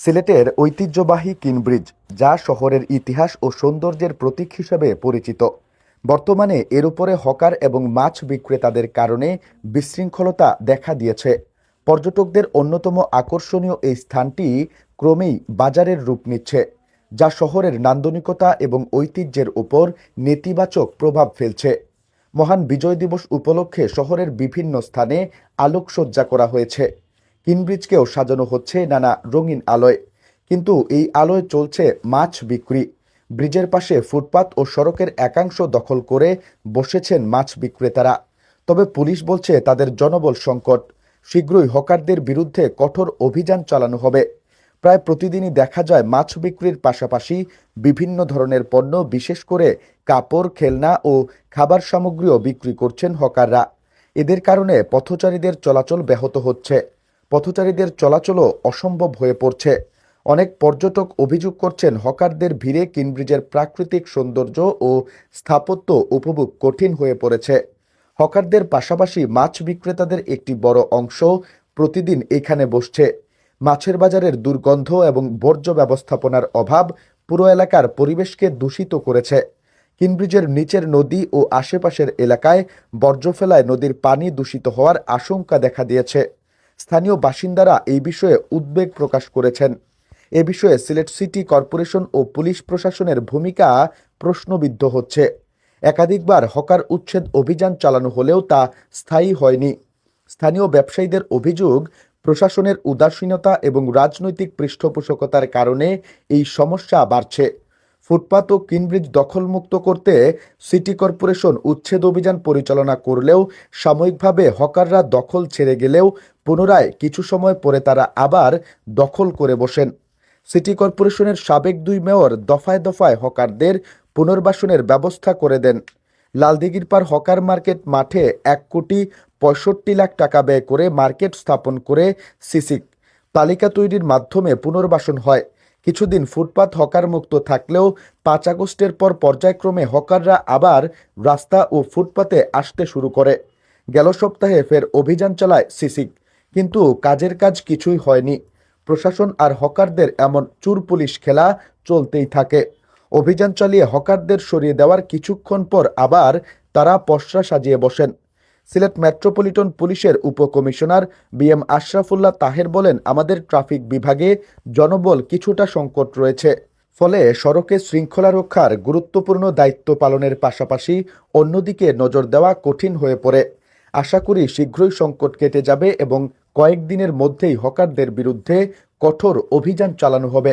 সিলেটের ঐতিহ্যবাহী কিনব্রিজ, যা শহরের ইতিহাস ও সৌন্দর্যের প্রতীক হিসেবে পরিচিত। বর্তমানে এর উপরে হকার এবং মাছ বিক্রেতাদের কারণে বিশৃঙ্খলতা দেখা দিয়েছে। পর্যটকদের অন্যতম আকর্ষণীয় এই স্থানটি ক্রমেই বাজারের রূপ নিচ্ছে, যা শহরের নান্দনিকতা এবং ঐতিহ্যের উপর নেতিবাচক প্রভাব ফেলছে। মহান বিজয় দিবস উপলক্ষে শহরের বিভিন্ন স্থানে আলোকসজ্জা করা হয়েছে। কিনব্রিজকেও সাজানো হচ্ছে নানা রঙিন আলোয়। কিন্তু এই আলোয় চলছে মাছ বিক্রি। ব্রিজের পাশে ফুটপাত ও সড়কের একাংশ দখল করে বসেছেন মাছ বিক্রেতারা। তবে পুলিশ বলছে তাদের জনবল সংকট। শীঘ্রই হকারদের বিরুদ্ধে কঠোর অভিযান চালানো হবে। প্রায় প্রতিদিনই দেখা যায় মাছ বিক্রির পাশাপাশি বিভিন্ন ধরনের পণ্য, বিশেষ করে কাপড়, খেলনা ও খাবার সামগ্রীও বিক্রি করছেন হকাররা। এদের কারণে পথচারীদের চলাচল ব্যাহত হচ্ছে। পথচারীদের চলাচলও অসম্ভব হয়ে পড়ছে। অনেক পর্যটক অভিযোগ করছেন, হকারদের ভিড়ে কিনব্রিজের প্রাকৃতিক সৌন্দর্য ও স্থাপত্য উপভোগ কঠিন হয়ে পড়েছে। হকারদের পাশাপাশি মাছ বিক্রেতাদের একটি বড় অংশ প্রতিদিন এখানে বসছে। মাছের বাজারের দুর্গন্ধ এবং বর্জ্য ব্যবস্থাপনার অভাব পুরো এলাকার পরিবেশকে দূষিত করেছে। কিনব্রিজের নিচের নদী ও আশেপাশের এলাকায় বর্জ্য ফেলায় নদীর পানি দূষিত হওয়ার আশঙ্কা দেখা দিয়েছে। স্থানীয় বাসিন্দারা এই বিষয়ে উদ্বেগ প্রকাশ করেছেন। এ বিষয়ে সিলেট সিটি কর্পোরেশন ও পুলিশ প্রশাসনের ভূমিকা প্রশ্নবিদ্ধ হচ্ছে। একাধিকবার হকার উচ্ছেদ অভিযান চালানো হলেও তা স্থায়ী হয়নি। স্থানীয় ব্যবসায়ীদের অভিযোগ, প্রশাসনের উদাসীনতা এবং রাজনৈতিক পৃষ্ঠপোষকতার কারণে এই সমস্যা বাড়ছে। ফুটপাত ও কিনব্রিজ দখলমুক্ত করতে সিটি কর্পোরেশন উচ্ছেদ অভিযান পরিচালনা করলেও সাময়িকভাবে হকাররা দখল ছেড়ে গেলেও পুনরায় কিছু সময় পরে তারা আবার দখল করে বসেন। সিটি কর্পোরেশনের সাবেক দুই মেয়র দফায় দফায় হকারদের পুনর্বাসনের ব্যবস্থা করে দেন। লালদিঘির পার হকার মার্কেট মাঠে এক কোটি পঁয়ষট্টি লাখ টাকা ব্যয় করে মার্কেট স্থাপন করে সিসিক। তালিকা তৈরির মাধ্যমে পুনর্বাসন হয়। কিছুদিন ফুটপাত হকার মুক্ত থাকলেও পাঁচ আগস্টের পর পর্যায়ক্রমে হকাররা আবার রাস্তা ও ফুটপাতে আসতে শুরু করে। গেল সপ্তাহে ফের অভিযান চালায় সিসিক। কিন্তু কাজের কাজ কিছুই হয়নি। প্রশাসন আর হকারদের এমন চুর পুলিশ খেলা চলতেই থাকে। অভিযান চালিয়ে হকারদের সরিয়ে দেওয়ার কিছুক্ষণ পর আবার তারা পসরা সাজিয়ে বসেন। সিলেট মেট্রোপলিটন পুলিশের উপকমিশনার বি এম আশরাফুল্লাহ তাহের বলেন, আমাদের ট্রাফিক বিভাগে জনবল কিছুটা সংকট রয়েছে। ফলে সড়কে শৃঙ্খলা রক্ষার গুরুত্বপূর্ণ দায়িত্ব পালনের পাশাপাশি অন্যদিকে নজর দেওয়া কঠিন হয়ে পড়ে। আশা করি শীঘ্রই সংকট কেটে যাবে এবং কয়েকদিনের মধ্যেই হকারদের বিরুদ্ধে কঠোর অভিযান চালানো হবে।